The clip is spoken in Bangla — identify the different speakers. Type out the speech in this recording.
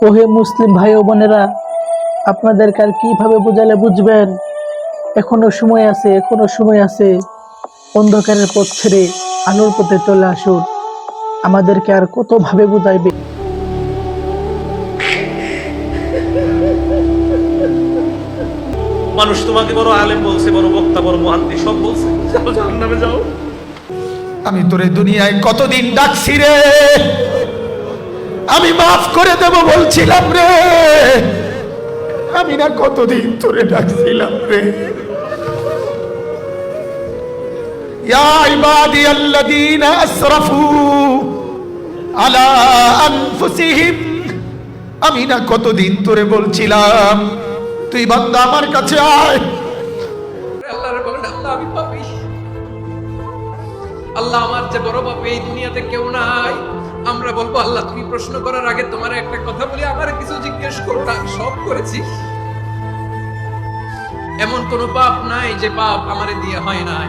Speaker 1: ওহে মুসলিম ভাই ও বোনেরা আপনাদেরকে আর কীভাবে বোঝালে বুঝবেন? এখনও সময় আছে এখনও সময় আছে। অন্ধকারের পথ ছেড়ে আলোর পথে চলে আসুন। আমাদেরকে আর কতভাবে বুঝাইবে?
Speaker 2: মানুষ তোমাকে বড় আলেম বলছে বড় বক্তা বড় মহান্তি সব বলছে। যাও জাহান্নামে যাও।
Speaker 3: আমি তোরে দুনিয়ায় কতদিন ডাকছি রে? আমি মাফ করে দেব বলছিলাম রে। আমি না কতদিন তোরে ডাকছিলাম রে। ইয়া ইবাদি আল্লাযীনা আসরাফু আলা আনফুসিহিম। আমি না কতদিন তোরে বলছিলাম, তুই বান্দা আমার কাছে আয়।
Speaker 4: আল্লাহ আমার যে বড় পাপি এই দুনিয়াতে কেউ নাই। বলব, আল্লাহ, তুমি প্রশ্ন করার আগে তোমার একটা কথা বলি আমার কিছু জিজ্ঞেস করো। সব করেছি। এমন কোন পাপ নাই যে পাপ আমারে দিয়ে হয় নাই।